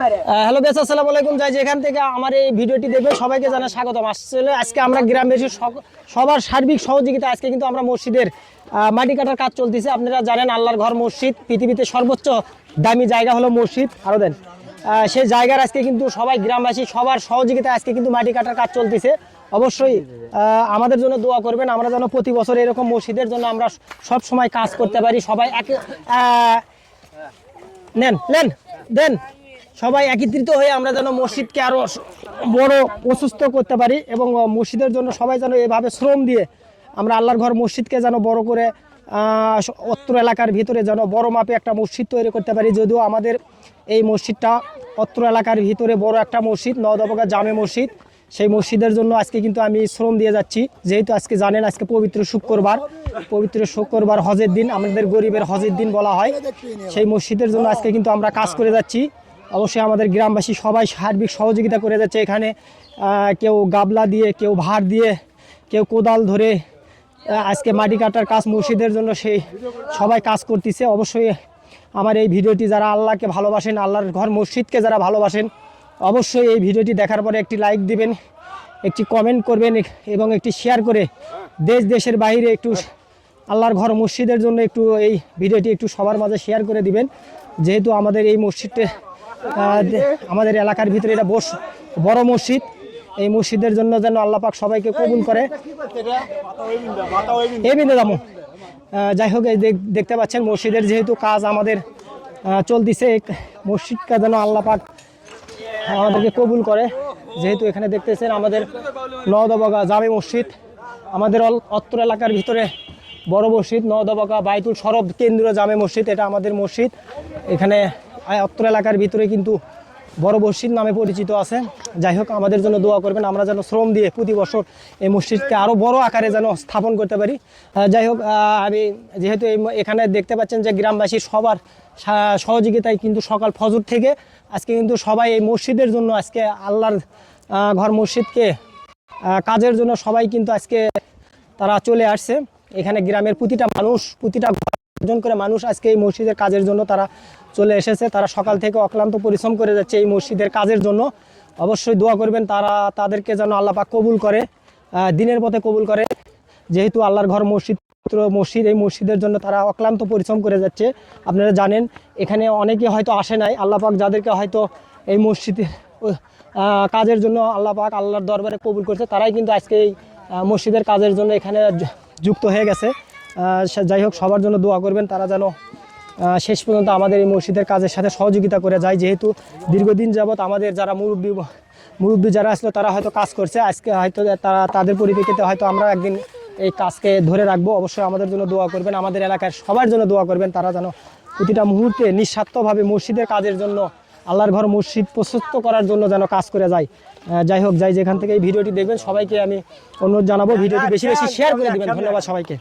Hello base আসসালামু আলাইকুম। যাই যেখান থেকে আমার এই ভিডিওটি দেখবেন, সবাইকে জানা স্বাগতম। আসলে আজকে আমরা গ্রামবাসী সবার সার্বিক সহযোগিতা, আজকে কিন্তু আমরা মসজিদের মাটি কাটার কাজ চলতেছে। আপনারা জানেন, আল্লাহর ঘর মসজিদ, পৃথিবীতে সর্বোচ্চ দামি জায়গা হলো মসজিদ। আরও দেন। সেই জায়গার আজকে কিন্তু সবাই গ্রামবাসী, সবার সহযোগিতা আজকে কিন্তু মাটি কাটার কাজ চলতেছে। অবশ্যই আমাদের জন্য দোয়া করবেন। আমরা যেন প্রতি বছর এরকম মসজিদের জন্য আমরা সব সময় কাজ করতে পারি। সবাই এক নেন নেন, দেন। সবাই একত্রিত হয়ে আমরা যেন মসজিদকে আরও স- বড় প্রশস্ত করতে পারি এবং মসজিদের জন্য সবাই যেন এভাবে শ্রম দিয়ে আমরা আল্লাহর ঘর মসজিদকে যেন বড় করে অত্র এলাকার ভিতরে যেন বড় মাপে একটা মসজিদ তৈরি করতে পারি। যদিও আমাদের এই মসজিদটা অত্র এলাকার ভিতরে বড় একটা মসজিদ নদবগা জামে মসজিদ। সেই মসজিদের জন্য আজকে কিন্তু আমি শ্রম দিয়ে যাচ্ছি। যেহেতু আজকে জানেন, আজকে পবিত্র শুক্রবার। পবিত্র শুক্রবার হজের দিন, আমাদের গরিবের হজের দিন বলা হয়। সেই মসজিদের জন্য আজকে কিন্তু আমরা কাজ করে যাচ্ছি। অবশ্যই আমাদের গ্রামবাসী সবাই সার্বিক সহযোগিতা করে যাচ্ছে এখানে কেউ গাবলা দিয়ে, কেউ ভার দিয়ে, কেউ কোদাল ধরে আজকে মাটি কাটার কাজ মসজিদের জন্য সেই সবাই কাজ করতেছে। অবশ্যই আমার এই ভিডিওটি যারা আল্লাহকে ভালোবাসেন, আল্লাহর ঘর মসজিদকে যারা ভালোবাসেন, অবশ্যই এই ভিডিওটি দেখার পরে একটি লাইক দিবেন, একটি কমেন্ট করবেন এবং একটি শেয়ার করে দেশ, দেশের বাইরে একটু আল্লাহর ঘর মসজিদের জন্য একটু এই ভিডিওটি একটু সবার মাঝে শেয়ার করে দিবেন। যেহেতু আমাদের এই মসজিদটা আমাদের এলাকার ভিতরে এটা বস, বড় মসজিদ। এই মসজিদের জন্য যেন আল্লাহ পাক সবাইকে কবুল করে। এই বিন্দু দামু। যাই হোক দেখতে পাচ্ছেন মসজিদের যেহেতু কাজ আমাদের চলতিছে মসজিদটা যেন আল্লাহ পাক আমাদেরকে কবুল করে। যেহেতু এখানে দেখতেছেন আমাদের নওদবগা জামে মসজিদ, আমাদের অত্র এলাকার ভিতরে বড় মসজিদ নদবাকা বাইতুল সরব কেন্দ্রীয় জামে মসজিদ, এটা আমাদের মসজিদ। এখানে অত্র এলাকার ভিতরে কিন্তু বড় মসজিদ নামে পরিচিত আছে। যাই হোক, আমাদের জন্য দোয়া করবেন, আমরা যেন শ্রম দিয়ে প্রতি বছর এই মসজিদকে আরও বড় আকারে যেন স্থাপন করতে পারি। যাই হোক আমি যেহেতু এখানে দেখতে পাচ্ছেন যে গ্রামবাসী সবার সহযোগিতায় কিন্তু সকাল ফজর থেকে আজকে কিন্তু সবাই এই মসজিদের জন্য আজকে আল্লাহর ঘর মসজিদকে কাজের জন্য সবাই কিন্তু আজকে তারা চলে আসছে। এখানে গ্রামের প্রতিটা মানুষ প্রতিটা অর্জন করে মানুষ আজকে এই মসজিদের কাজের জন্য তারা চলে এসেছে। তারা সকাল থেকে অক্লান্ত পরিশ্রম করে যাচ্ছে এই মসজিদের কাজের জন্য। অবশ্যই দোয়া করবেন তারা তাদেরকে যেন আল্লাহ পাক কবুল করে দিনের পথে কবুল করে। যেহেতু আল্লাহর ঘর মসজিদ মসজিদ এই মসজিদের জন্য তারা অক্লান্ত পরিশ্রম করে যাচ্ছে। আপনারা জানেন এখানে অনেকে হয়তো আসে নাই। আল্লাহ পাক যাদেরকে হয়তো এই মসজিদে আহ, কাজের জন্য আল্লাহ পাক আল্লাহর দরবারে কবুল করছে তারাই কিন্তু আজকে এই মসজিদের কাজের জন্য এখানে যুক্ত হয়ে গেছে। যাই হোক, সবার জন্য দোয়া করবেন। তারা যেন শেষ পর্যন্ত আমাদের এই মসজিদের কাজের সাথে সহযোগিতা করে যায়। যেহেতু দীর্ঘদিন যাবৎ আমাদের যারা মুরব্বী মুরব্বী যারা আসলো, তারা হয়তো কাজ করছে। আজকে হয়তো তারা, তাদের পরিপ্রেক্ষিতে হয়তো আমরা একদিন এই কাজকে ধরে রাখব। অবশ্যই আমাদের জন্য দোয়া করবেন। আমাদের এলাকার সবার জন্য দোয়া করবেন। তারা যেন প্রতিটা মুহূর্তে নিঃস্বার্থভাবে মসজিদের কাজের জন্য আল্লাহর ঘর মসজিদ প্রশস্ত করার জন্য যেন কাজ করে যায়। যাই হোক, যাই যেখান থেকে এই ভিডিওটি দেখবেন, সবাইকে আমি অনুরোধ জানাব, ভিডিওটি বেশি বেশি শেয়ার করে দেবেন। ধন্যবাদ সবাইকে।